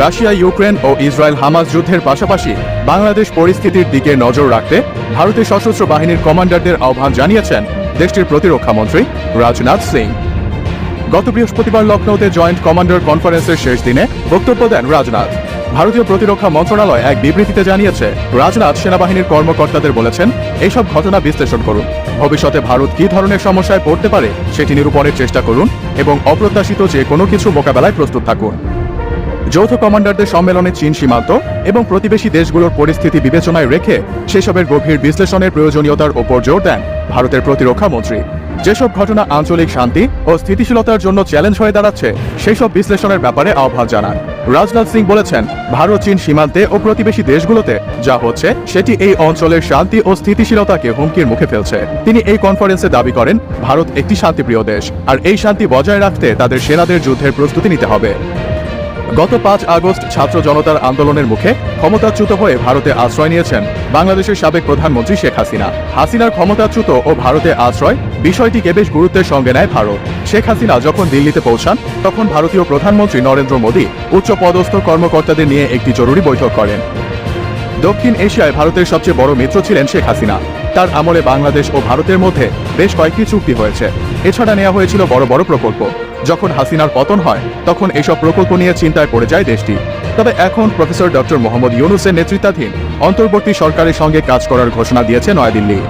Russia, Ukraine ও Israel Hamas যুদ্ধের পাশাপাশি বাংলাদেশ পরিস্থিতির দিকে নজর রাখতে ভারতের সশস্ত্র বাহিনীর কমান্ডারদের আহ্বান জানিয়েছেন দেশটির প্রতিরক্ষা মন্ত্রী রাজনাথ সিং। গত বৃহস্পতিবার লখনৌতে জয়েন্ট কমান্ডার কনফারেন্সের শেষ দিনে বক্তব্য দেন রাজনাথ। ভারতীয় প্রতিরক্ষা মন্ত্রণালয় এক বিবৃতিতে জানিয়েছে, রাজনাথ সেনাবাহিনীর কর্মকর্তাদের বলেছেন এইসব ঘটনা বিশ্লেষণ করুন। ভবিষ্যতে ভারত কী ধরনের সমস্যায় পড়তে পারে সেটি নিরূপণের চেষ্টা করুন এবং অপ্রত্যাশিত যে কোনো কিছু মোকাবেলায় প্রস্তুত থাকুন। যৌথ কমান্ডারদের সম্মেলনে চীন সীমান্ত এবং প্রতিবেশী দেশগুলোর পরিস্থিতি বিবেচনায় রেখে সেসবের গভীর বিশ্লেষণের প্রয়োজনীয়তার ওপর জোর দেন ভারতের প্রতিরক্ষা মন্ত্রী। যেসব ঘটনা আঞ্চলিক শান্তি ও স্থিতিশীলতার জন্য চ্যালেঞ্জ হয়ে দাঁড়াচ্ছে সেই সব বিশ্লেষণের ব্যাপারে আহ্বান জানান। রাজনাথ সিং বলেছেন, ভারত চীন সীমান্তে ও প্রতিবেশী দেশগুলোতে যা হচ্ছে, সেটি এই অঞ্চলের শান্তি ও স্থিতিশীলতাকে হুমকির মুখে ফেলছে। তিনি এই কনফারেন্সে দাবি করেন, ভারত একটি শান্তিপ্রিয় দেশ, আর এই শান্তি বজায় রাখতে তাদের সেনাদের যুদ্ধের প্রস্তুতি নিতে হবে। গত পাঁচ আগস্ট ছাত্র জনতার আন্দোলনের মুখে ক্ষমতাচ্যুত হয়ে ভারতে আশ্রয় নিয়েছেন বাংলাদেশের সাবেক প্রধানমন্ত্রী শেখ হাসিনা। হাসিনার ক্ষমতাচ্যুত ও ভারতে আশ্রয় বিষয়টিকে বেশ গুরুত্বের সঙ্গে নেয় ভারত। শেখ হাসিনা যখন দিল্লিতে পৌঁছান, তখন ভারতীয় প্রধানমন্ত্রী নরেন্দ্র মোদী উচ্চ পদস্থ কর্মকর্তাদের নিয়ে একটি জরুরি বৈঠক করেন। দক্ষিণ এশিয়ায় ভারতের সবচেয়ে বড় মিত্র ছিলেন শেখ হাসিনা। তার আমলে বাংলাদেশ ও ভারতের মধ্যে বেশ কয়েকটি চুক্তি হয়েছে। এছাড়া নেওয়া হয়েছিল বড় বড় প্রকল্প। যখন হাসিনার পতন হয়, তখন এসব প্রকল্প নিয়ে চিন্তায় পড়ে যায় দেশটি। তবে এখন প্রফেসর ডক্টর মোহাম্মদ ইউনুসের নেতৃত্বাধীন অন্তর্বর্তী সরকারের সঙ্গে কাজ করার ঘোষণা দিয়েছে নয়াদিল্লি।